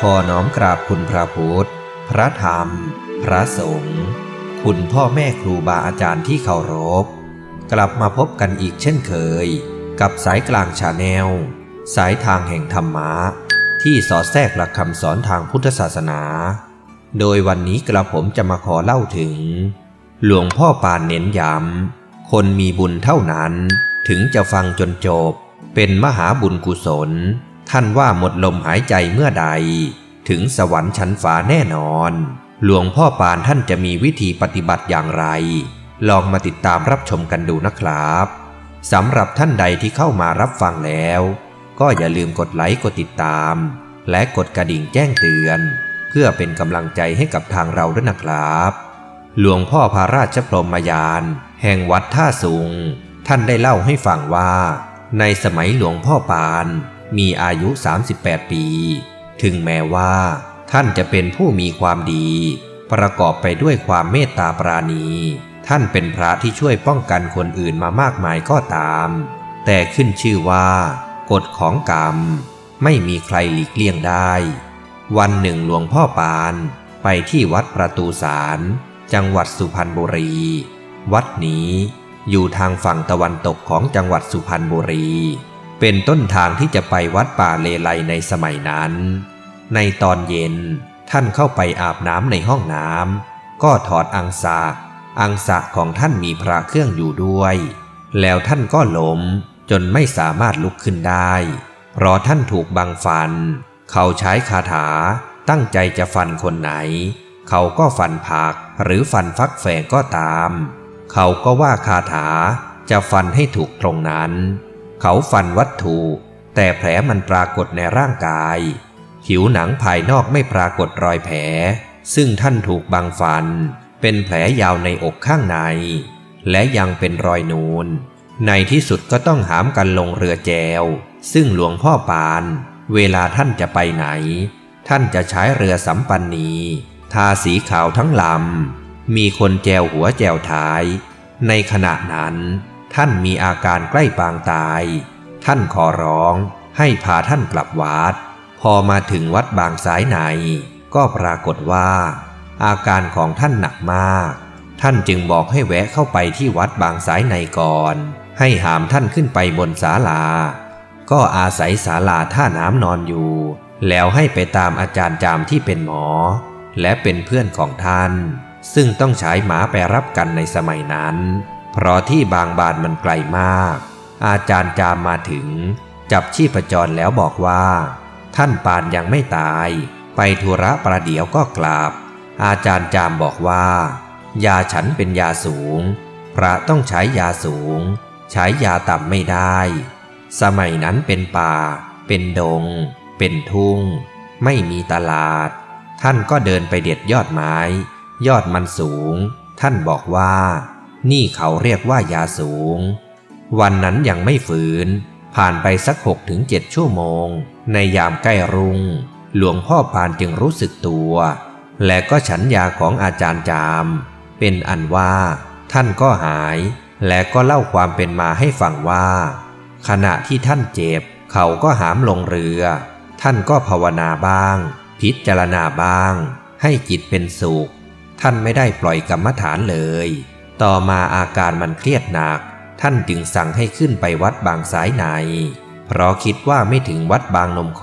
ขอน้อมกราบคุณพระพุทธ พระธรรม พระสงฆ์ คุณพ่อแม่ครูบาอาจารย์ที่เคารพ กลับมาพบกันอีกเช่นเคย กับสายกลางชาแนล สายทางแห่งธรรมะ ที่สอดแทรกหลักคำสอนทางพุทธศาสนา โดยวันนี้กระผมจะมาขอเล่าถึง หลวงพ่อปานเน้นย้ำ คนมีบุญเท่านั้น ถึงจะฟังจนจบ เป็นมหาบุญกุศล ท่านว่าหมดลมหายใจเมื่อใด ถึงสวรรค์ชั้นฟ้าแน่นอน หลวงพ่อปานท่านจะมีวิธีปฏิบัติอย่างไร ลองมาติดตามรับชมกันดูนะครับสำหรับท่านใดที่เข้ามารับฟังแล้ว ก็อย่าลืมกดไลค์กดติดตาม และกดกระดิ่งแจ้งเตือน เพื่อเป็นกำลังใจให้กับทางเราด้วยนะครับ หลวงพ่อพระราชพรหมยาน แห่งวัดท่าสุงท่านได้เล่าให้ฟังว่า ในสมัยหลวงพ่อปาน มีอายุ 38 ปี ถึงแม้ว่า ท่านจะเป็นผู้มีความดี ประกอบไปด้วยความเมตตาปราณี ท่านเป็นพระที่ช่วยป้องกันคนอื่นมามากมายก็ตาม แต่ขึ้นชื่อว่า กฎของกรรม ไม่มีใครหลีกเลี่ยงได้ วันหนึ่งหลวงพ่อปานไปที่วัดประตูสาร จังหวัดสุพรรณบุรี วัดนี้อยู่ทางฝั่งตะวันตกของจังหวัดสุพรรณบุรี เป็นต้นทางที่จะไปวัดป่าเลไลในสมัยนั้น ในตอนเย็นท่านเข้าไปอาบน้ำในห้องน้ำก็ถอดอังสะอังสะของท่านมีพระเครื่องอยู่ด้วย แล้วท่านก็ล้มจนไม่สามารถลุกขึ้นได้ เพราะท่านถูกบังฟัน เขาใช้คาถาตั้งใจจะฟันคนไหน เขาก็ฟันผักหรือฟันฟักแฝงก็ตาม เขาก็ว่าคาถาจะฟันให้ถูกตรงนั้น เขาฟันวัตถุ แต่แผลมันปรากฏในร่างกาย ผิวหนังภายนอกไม่ปรากฏรอยแผล ซึ่งท่านถูกบังฟัน เป็นแผลยาวในอกข้างใน และยังเป็นรอยนูน ในที่สุดก็ต้องหามกันลงเรือแจว ซึ่งหลวงพ่อปาน เวลาท่านจะไปไหน ท่านจะใช้เรือสำปันนีทาสีขาวทั้งลำมีคนแจวหัวแจวท้าย ในขณะนั้น ท่านมีอาการใกล้ปางตาย ท่านขอร้องให้พาท่านกลับวัด พอมาถึงวัดบางสายในก็ปรากฏว่า อาการของท่านหนักมาก ท่านจึงบอกให้แวะเข้าไปที่วัดบางสายในก่อน ให้หามท่านขึ้นไปบนศาลา ก็อาศัยศาลาท่าน้ำนอนอยู่ แล้วให้ไปตามอาจารย์จามที่เป็นหมอ และเป็นเพื่อนของท่าน ซึ่งต้องใช้หมาไปรับกันในสมัยนั้น เพราะที่บางบานมันไกลมาก อาจารย์จามมาถึง จับชีพจรแล้วบอกว่า ท่านปานยังไม่ตาย ไปธุระประเดี๋ยวก็กลับ อาจารย์จามบอกว่า ยาฉันเป็นยาสูง พระต้องใช้ยาสูง ใช้ยาต่ำไม่ได้ สมัยนั้นเป็นป่า เป็นดง เป็นทุ่ง ไม่มีตลาด ท่านก็เดินไปเด็ดยอดไม้ ยอดมันสูง ท่านบอกว่า นี่เขาเรียกว่ายาสูง วันนั้นยังไม่ฝืน ผ่านไปสักหกถึงเจ็ดชั่วโมง ในยามใกล้รุ่งหลวงพ่อปานจึงรู้สึกตัว และก็ฉันยาของอาจารย์จาม เป็นอันว่า ท่านก็หาย และก็เล่าความเป็นมาให้ฟังว่า ขณะที่ท่านเจ็บ เขาก็หามลงเรือ ท่านก็ภาวนาบ้าง พิจารณาบ้าง ให้จิตเป็นสุข ท่านไม่ได้ปล่อยกรรมฐานเลย ต่อมาอาการมันเครียดหนัก ท่านจึงสั่งให้ขึ้นไปวัดบางสายใน เพราะคิดว่าไม่ถึงวัดบางนมโค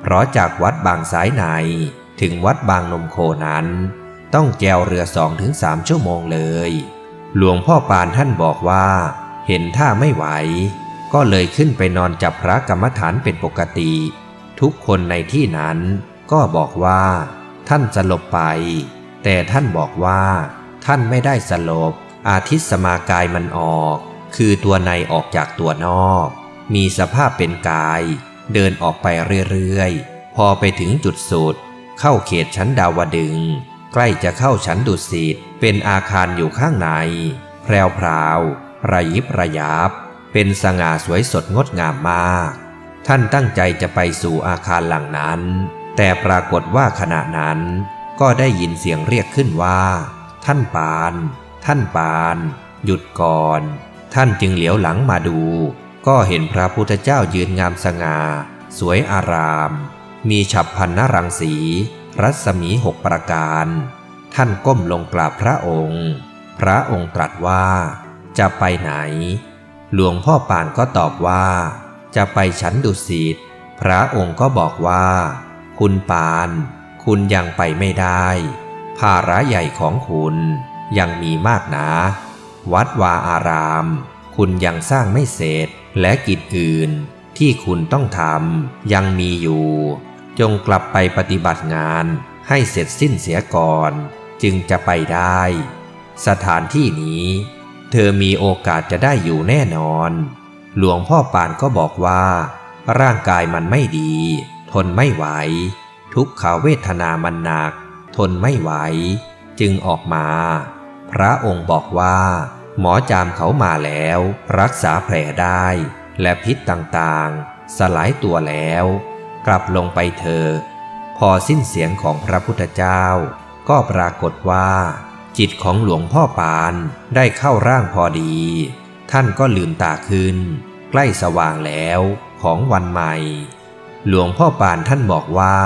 เพราะจากวัดบางสายใน ถึงวัดบางนมโคนั้น ต้องแจวเรือสองถึงสามชั่วโมงเลย หลวงพ่อปานท่านบอกว่า เห็นท่าไม่ไหว ก็เลยขึ้นไปนอนจับพระกรรมฐานเป็นปกติ ทุกคนในที่นั้นก็บอกว่า ท่านสลบไป แต่ท่านบอกว่า ท่านไม่ได้สลบ อาทิตสมากายมันออก คือตัวในออกจากตัวนอก มีสภาพเป็นกาย เดินออกไปเรื่อยๆ พอไปถึงจุดสุด เข้าเขตชั้นดาวดึง ใกล้จะเข้าชั้นดุสิตเป็นอาคารอยู่ข้างใน แพรวพราวระยิบระยับ เป็นสง่าสวยสดงดงามมาก ท่านตั้งใจจะไปสู่อาคารหลังนั้น แต่ปรากฏว่าขณะนั้นก็ได้ยินเสียงเรียกขึ้นว่า ท่านปาน ท่านปาน หยุดก่อน ท่านจึงเหลียวหลังมาดู ก็เห็นพระพุทธเจ้ายืนงามสง่า สวยอาราม มีฉับพันนรังสี รัศมีหกประการ ท่านก้มลงกราบพระองค์ พระองค์ตรัสว่า จะไปไหน หลวงพ่อปานก็ตอบว่า จะไปฉันดุสิต พระองค์ก็บอกว่า คุณปาน คุณยังไปไม่ได้ ภาระใหญ่ของคุณยังมีมากนะวัดวาอาราม คุณยังสร้างไม่เสร็จและกิจอื่น ที่คุณต้องทำยังมีอยู่ จงกลับไปปฏิบัติงานให้เสร็จสิ้นเสียก่อน จึงจะไปได้ สถานที่นี้ เธอมีโอกาสจะได้อยู่แน่นอน หลวงพ่อปานก็บอกว่า ร่างกายมันไม่ดี ทนไม่ไหว ทุกขเวทนามันหนัก ทนไม่ไหว จึงออกมา พระองค์บอกว่า หมอจามเขามาแล้ว รักษาแผลได้ และพิษต่างๆ สลายตัวแล้ว กลับลงไปเถอะพอสิ้นเสียงของพระพุทธเจ้า ก็ปรากฏว่า จิตของหลวงพ่อปานได้เข้าร่างพอดี ท่านก็ลืมตาขึ้น ใกล้สว่างแล้วของวันใหม่ หลวงพ่อปานท่านบอกว่า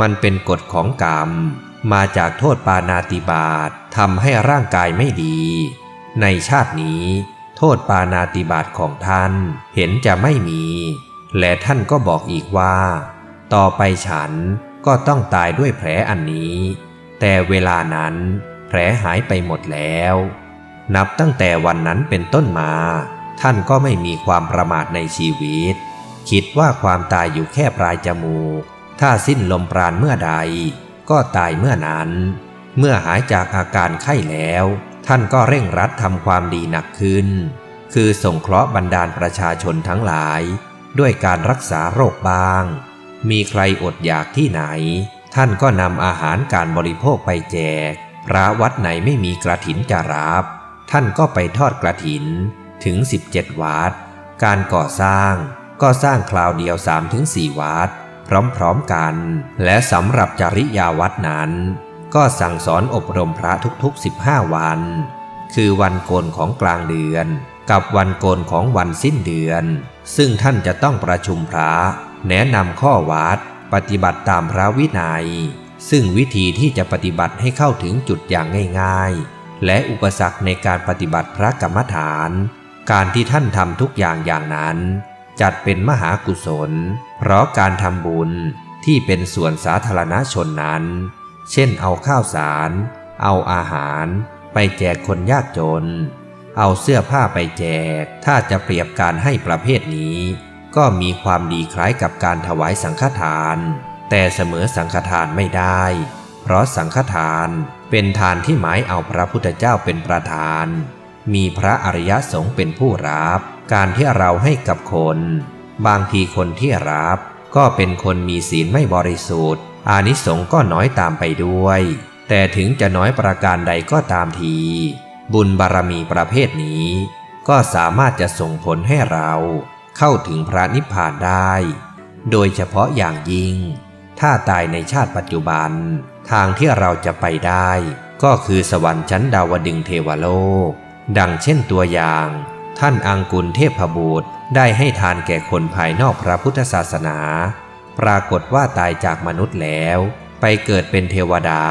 มันเป็นกฎของกรรม มาจากโทษปานาติบาตทำให้ร่างกายไม่ดี ในชาตินี้ โทษปานาติบาตของท่านเห็นจะไม่มี และท่านก็บอกอีกว่า ต่อไปฉันก็ต้องตายด้วยแผลอันนี้ แต่เวลานั้น แผลหายไปหมดแล้ว นับตั้งแต่วันนั้นเป็นต้นมา ท่านก็ไม่มีความประมาทในชีวิต คิดว่าความตายอยู่แค่ปลายจมูก ถ้าสิ้นลมปราณเมื่อใด ก็ตายเมื่อนั้น เมื่อหายจากอาการไข้แล้ว ท่านก็เร่งรัดทำความดีหนักขึ้น คือส่งเคราะห์บรรดาลประชาชนทั้งหลาย ด้วยการรักษาโรคบ้าง มีใครอดอยากที่ไหน ท่านก็นำอาหารการบริโภคไปแจก พระวัดไหนไม่มีกระถินจะรับ ท่านก็ไปทอดกระถิน ถึง 17 วัด การก่อสร้างก็สร้างคราวเดียว 3-4 วัด พร้อมๆกัน และสำหรับจริยาวัดนั้น ก็สั่งสอนอบรมพระทุกๆ 15 วัน คือวันโกนของกลางเดือน กับวันโกนของวันสิ้นเดือน ซึ่งท่านจะต้องประชุมพระ แนะนำข้อวัด ปฏิบัติตามพระวินัย ซึ่งวิธีที่จะปฏิบัติให้เข้าถึงจุดอย่างง่าย ๆ และอุปสรรคในการปฏิบัติพระกรรมฐาน การที่ท่านทำทุกอย่างอย่างนั้น จัดเป็นมหากุศล เพราะการทำบุญที่เป็นส่วนสาธารณชนนั้น เช่นเอาข้าวสาร เอาอาหาร ไปแจกคนยากจน เอาเสื้อผ้าไปแจก ถ้าจะเปรียบการให้ประเภทนี้ ก็มีความดีคล้ายกับการถวายสังฆทาน แต่เสมอสังฆทานไม่ได้ เพราะสังฆทานเป็นทานที่หมายเอาพระพุทธเจ้าเป็นประธาน มีพระอริยสงฆ์เป็นผู้รับ การที่เราให้กับคน บางทีคนที่รับ ก็เป็นคนมีศีลไม่บริสุทธิ์ อานิสงส์ก็น้อยตามไปด้วย แต่ถึงจะน้อยประการใดก็ตามที บุญบารมีประเภทนี้ ก็สามารถจะส่งผลให้เราเข้าถึงพระนิพพานได้ โดยเฉพาะอย่างยิ่ง ถ้าตายในชาติปัจจุบัน ทางที่เราจะไปได้ ก็คือสวรรค์ชั้นดาวดึงเทวโลก ดังเช่นตัวอย่าง ท่านอังกุลเทพบุตรได้ให้ทานแก่คนภายนอกพระพุทธศาสนา ปรากฏว่าตายจากมนุษย์แล้ว ไปเกิดเป็นเทวดา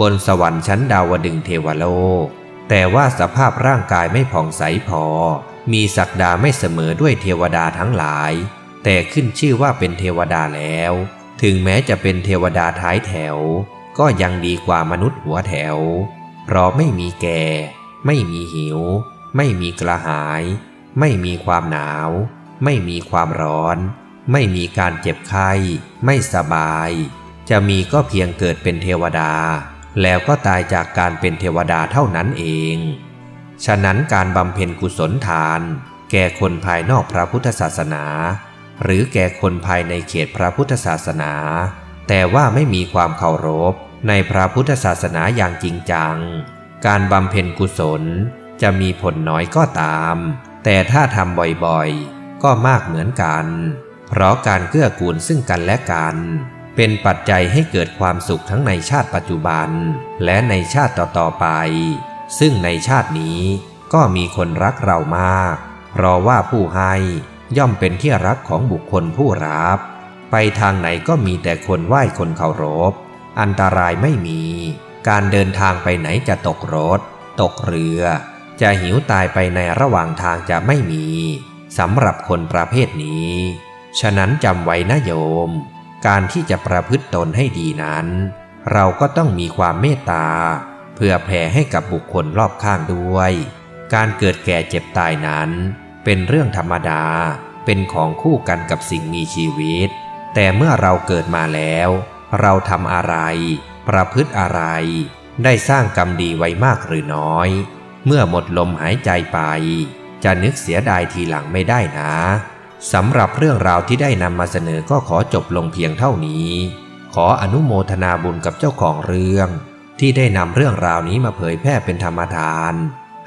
บนสวรรค์ชั้นดาวดึงเทวโลก แต่ว่าสภาพร่างกายไม่ผ่องใสพอ มีศักดาไม่เสมอด้วยเทวดาทั้งหลาย แต่ขึ้นชื่อว่าเป็นเทวดาแล้ว ถึงแม้จะเป็นเทวดาท้ายแถว ก็ยังดีกว่ามนุษย์หัวแถว เพราะไม่มีแก่ ไม่มีหิว ไม่มีกระหาย ไม่มีความหนาว ไม่มีความร้อน ไม่มีการเจ็บไข้ ไม่สบาย จะมีก็เพียงเกิดเป็นเทวดา แล้วก็ตายจากการเป็นเทวดาเท่านั้นเอง ฉะนั้นการบำเพ็ญกุศลทาน แก่คนภายนอกพระพุทธศาสนา หรือแก่คนภายในเขตพระพุทธศาสนา แต่ว่าไม่มีความเคารพในพระพุทธศาสนาอย่างจริงจัง การบำเพ็ญกุศล จะมีผลน้อยก็ตาม แต่ถ้าทำบ่อยๆ ก็มากเหมือนกัน เพราะการเกื้อกูลซึ่งกันและกัน เป็นปัจจัยให้เกิดความสุขทั้งในชาติปัจจุบัน และในชาติต่อๆไป ซึ่งในชาตินี้ก็มีคนรักเรามาก เพราะว่าผู้ให้ย่อมเป็นที่รักของบุคคลผู้รับ ไปทางไหนก็มีแต่คนไหว้คนเคารพ อันตรายไม่มี การเดินทางไปไหนจะตกรถ ตกเรือ จะหิวตายไปในระหว่างทางจะไม่มีสำหรับคนประเภทนี้ ฉะนั้นจำไว้นะโยม การที่จะประพฤติตนให้ดีนั้น เราก็ต้องมีความเมตตา เพื่อแผ่ให้กับบุคคลรอบข้างด้วย การเกิดแก่เจ็บตายนั้น เป็นเรื่องธรรมดา เป็นของคู่กันกับสิ่งมีชีวิต แต่เมื่อเราเกิดมาแล้ว เราทำอะไร ประพฤติอะไร ได้สร้างกรรมดีไว้มากหรือน้อย เมื่อหมดลมหายใจไป จะนึกเสียดายทีหลังไม่ได้นะสำหรับเรื่องราวที่ได้นำมาเสนอก็ขอจบลงเพียงเท่านี้ ขออนุโมทนาบุญกับเจ้าของเรื่อง ที่ได้นำเรื่องราวนี้มาเผยแพร่เป็นธรรมทาน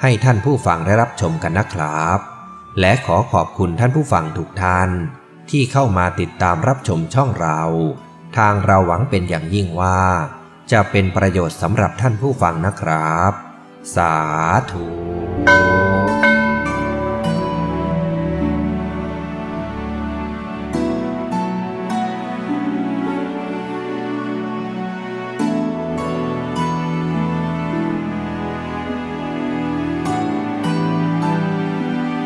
ให้ท่านผู้ฟังได้รับชมกันนะครับ และขอขอบคุณท่านผู้ฟังทุกท่าน ที่เข้ามาติดตามรับชมช่องเรา ทางเราหวังเป็นอย่างยิ่งว่า จะเป็นประโยชน์สำหรับท่านผู้ฟังนะครับ สาธุ